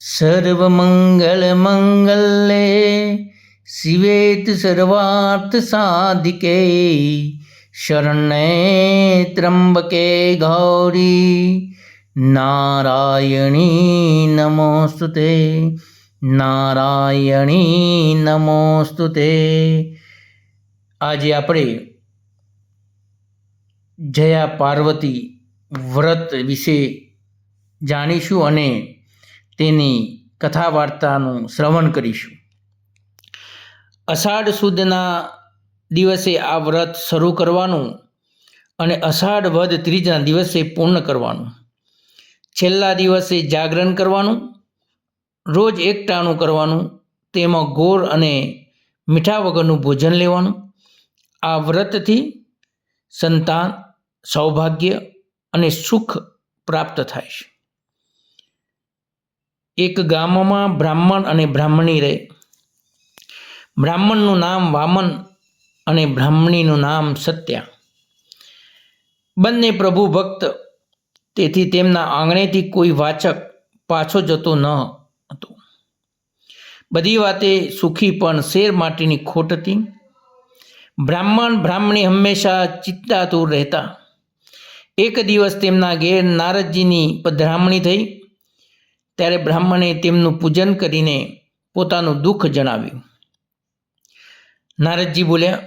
સર્વમંગલમંગલે શિવેત સર્વાર્થ સાધિકે શરણે ત્રંબકે ગૌરી નારાયણી નમોસ્તુતે નારાયણી નમોસ્તુતે આજે આપણે જયા પાર્વતી વ્રત વિશે જાણીશું અને તેની કથા વાર્તાનું શ્રવણ કરીશું. અષાઢ સુદના દિવસે આ વ્રત શરૂ કરવાનું અને અષાઢ વધ ત્રીજના દિવસે પૂર્ણ કરવાનું. છેલ્લા દિવસે જાગરણ કરવાનું, રોજ એકટાણું કરવાનું, તેમાં ગોળ અને મીઠા વગરનું ભોજન લેવાનું. આ વ્રતથી સંતાન, સૌભાગ્ય અને સુખ પ્રાપ્ત થાય છે. એક ગામમાં બ્રાહ્મણ અને બ્રાહ્મણી રહે. બ્રાહ્મણનું નામ વામન અને બ્રાહ્મણીનું નામ સત્યા. બંને પ્રભુ ભક્ત, તેથી તેમના આંગણેથી કોઈ વાચક પાછો જતો ન હતો. બધી વાતે સુખી પણ શેર માટીની ખોટ હતી. બ્રાહ્મણ બ્રાહ્મણી હંમેશા ચિત્તાતુર રહેતા. એક દિવસ તેમના ઘેર નારદજીની પધરામણી થઈ. ત્યારે બ્રાહ્મણે તેમનું પૂજન કરીને પોતાનું દુઃખ જણાવ્યું. નારદજી બોલ્યા,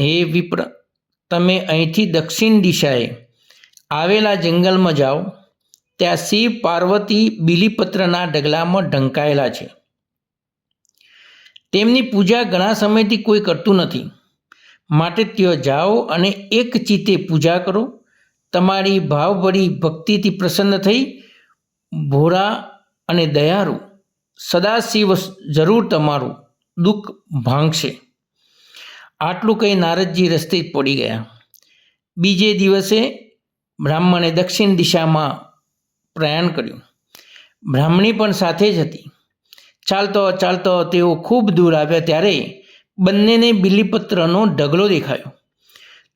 હે વિપ્ર, તમે અહીંથી દક્ષિણ દિશાએ આવેલા જંગલમાં જાઓ. ત્યાં શિવ પાર્વતી બિલીપત્રના ઢગલામાં ઢંકાયેલા છે. તેમની પૂજા ઘણા સમયથી કોઈ કરતું નથી. માટે ત્યાં જાઓ અને એક ચિત્તે પૂજા કરો. તમારી ભાવભરી ભક્તિથી પ્રસન્ન થઈ ભોળા અને દયાળુ સદાશિવ જરૂર તમારું દુઃખ ભાંગશે. આટલું કહી નારદજી રસ્તે જ પડી ગયા. બીજે દિવસે બ્રાહ્મણે દક્ષિણ દિશામાં પ્રયાણ કર્યું. બ્રાહ્મણી પણ સાથે જ હતી. ચાલતો ચાલતો તેઓ ખૂબ દૂર આવ્યા ત્યારે બંનેને બિલીપત્રનો ઢગલો દેખાયો.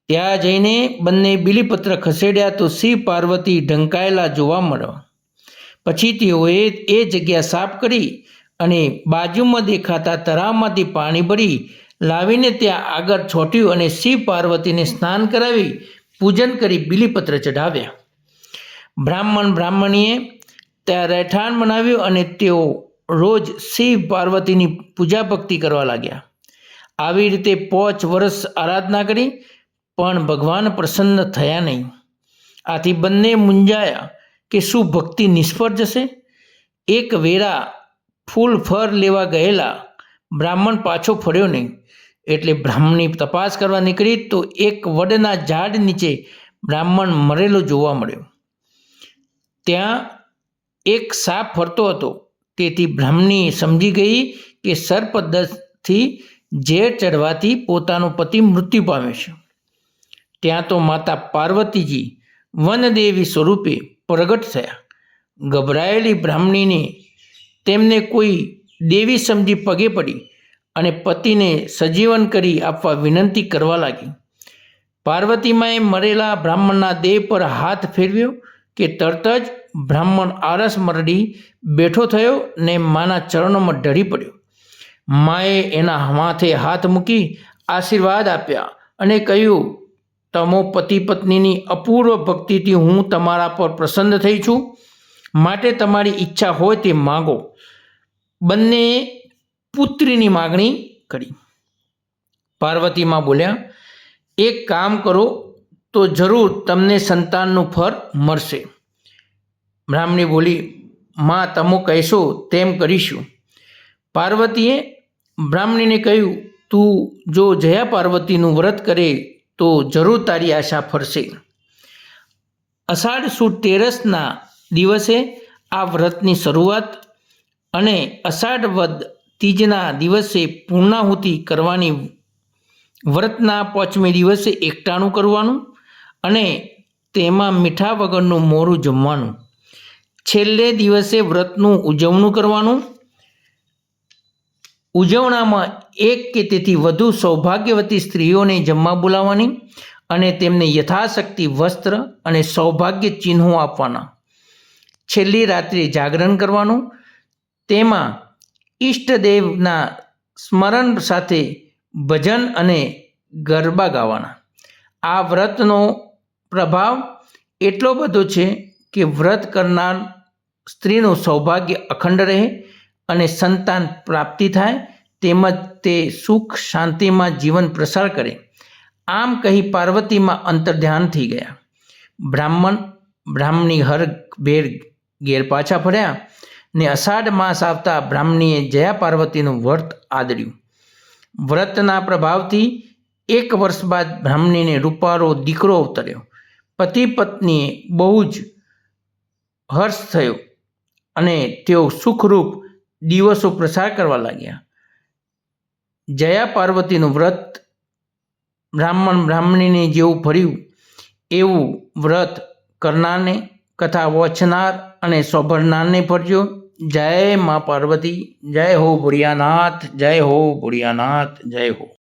ત્યાં જઈને બંને બિલીપત્ર ખસેડ્યા તો શિવ પાર્વતી ઢંકાયેલા જોવા મળ્યા. પછી તેઓએ એ જગ્યા સાફ કરી અને બાજુમાં દેખાતા તળાવમાંથી પાણી ભરી લાવીને ત્યાં આગળ છોટ્યું અને શિવ પાર્વતીને સ્નાન કરાવી પૂજન કરી બિલીપત્ર ચઢાવ્યા. બ્રાહ્મણ બ્રાહ્મણીએ ત્યાં રહેઠાણ બનાવ્યું અને તેઓ રોજ શિવ પાર્વતીની પૂજા ભક્તિ કરવા લાગ્યા. આવી રીતે પાંચ વર્ષ આરાધના કરી પણ ભગવાન પ્રસન્ન થયા નહીં. આથી બંને મૂંઝાયા કે શું ભક્તિ નિષ્ફળ જશે? એક વેરા ફૂલ ફર લેવા ગયેલા બ્રાહ્મણ પાછો ફર્યો નહીં. એટલે બ્રાહ્મણી તપાસ કરવા નીકળી તો એક વડના ઝાડ નીચે બ્રાહ્મણ મરેલો જોવા મળ્યો. ત્યાં એક સાપ ફરતો હતો. તેથી બ્રાહ્મણી સમજી ગઈ કે સર્પદથી ઝેર ચડવાથી પોતાનો પતિ મૃત્યુ પામે છે. ત્યાં તો માતા પાર્વતીજી વનદેવી સ્વરૂપે પ્રગટ થયા. ગભરાયેલી બ્રાહ્મણીને તેમને કોઈ દેવી સમજી પગે પડી અને પતિને સજીવન કરી આપવા વિનંતી કરવા લાગી. પાર્વતીમાએ મરેલા બ્રાહ્મણના દેહ પર હાથ ફેરવ્યો કે તરત જ બ્રાહ્મણ આરસ મરડી બેઠો થયો ને માના ચરણોમાં ઢળી પડ્યો. માએ એના માથે હાથ મૂકી આશીર્વાદ આપ્યા અને કહ્યું તમો પતિ પત્નીની અપૂર્વ ભક્તિથી હું તમારા પર પ્રસન્ન થઈ છું. માટે તમારી ઈચ્છા હોય તે માગો. બંને પુત્રીની માગણી કરી. પાર્વતીમાં બોલ્યા, એક કામ કરો તો જરૂર તમને સંતાનનું ફળ મળશે. બ્રાહ્મણી બોલી, માં, તમો કહેશો તેમ કરીશું. પાર્વતીએ બ્રાહ્મણીને કહ્યું, તું જો જયા પાર્વતીનું વ્રત કરે તો જરૂર તારી આશા ફરશે. અષાઢ સુદ તેરસના દિવસે આ વ્રતની શરૂઆત અને અષાઢ વદ તીજના દિવસે પૂર્ણાહુતિ કરવાની વ્રતના પાંચમી દિવસે એકટાણું કરવાનું અને તેમાં મીઠા વગરનું મોરું જમવાનું. છેલ્લે દિવસે વ્રતનું ઉજવણું કરવાનું ઉજવણામાં એક કે તેથી વધુ સૌભાગ્યવતી સ્ત્રીઓને જમવા બોલાવવાની અને તેમને યથાશક્તિ વસ્ત્ર અને સૌભાગ્ય ચિહ્નો આપવાના. છેલ્લી રાત્રે જાગરણ કરવાનું, તેમાં ઈષ્ટદેવના સ્મરણ સાથે ભજન અને ગરબા ગાવાના. આ વ્રતનો પ્રભાવ એટલો બધો છે કે વ્રત કરનાર સ્ત્રીનું સૌભાગ્ય અખંડ રહે અને સંતાન પ્રાપ્તિ થાય, તેમજ તે સુખ શાંતિમાં જીવન પ્રસાર કરે. આમ કહી પાર્વતીમાં અંતર્ધ્યાન થઈ ગયા. બ્રાહ્મણ, બ્રાહ્મણી હર ભેર ઘેર પાછા ફર્યા ને અષાઢ માસ આવતા બ્રાહ્મણીએ જયા પાર્વતીનું વ્રત આદર્યું. વ્રતના પ્રભાવથી એક વર્ષ બાદ બ્રાહ્મણીને રૂપારો દીકરો અવતર્યો. પતિ પત્નીએ બહુ જ હર્ષ થયો અને તેઓ સુખરૂપ દિવસો પ્રસાર કરવા લાગ્યા. જયા પાર્વતીનું વ્રત બ્રાહ્મણ બ્રાહ્મણીને જેવું ભર્યું, એવું વ્રત કરનારને કથા વચનાર અને સ્વભરનારને ભરજો. જય મા પાર્વતી, જય હો ભોળિયાનાથ જય હો ભુરિયાનાથ, જય હો.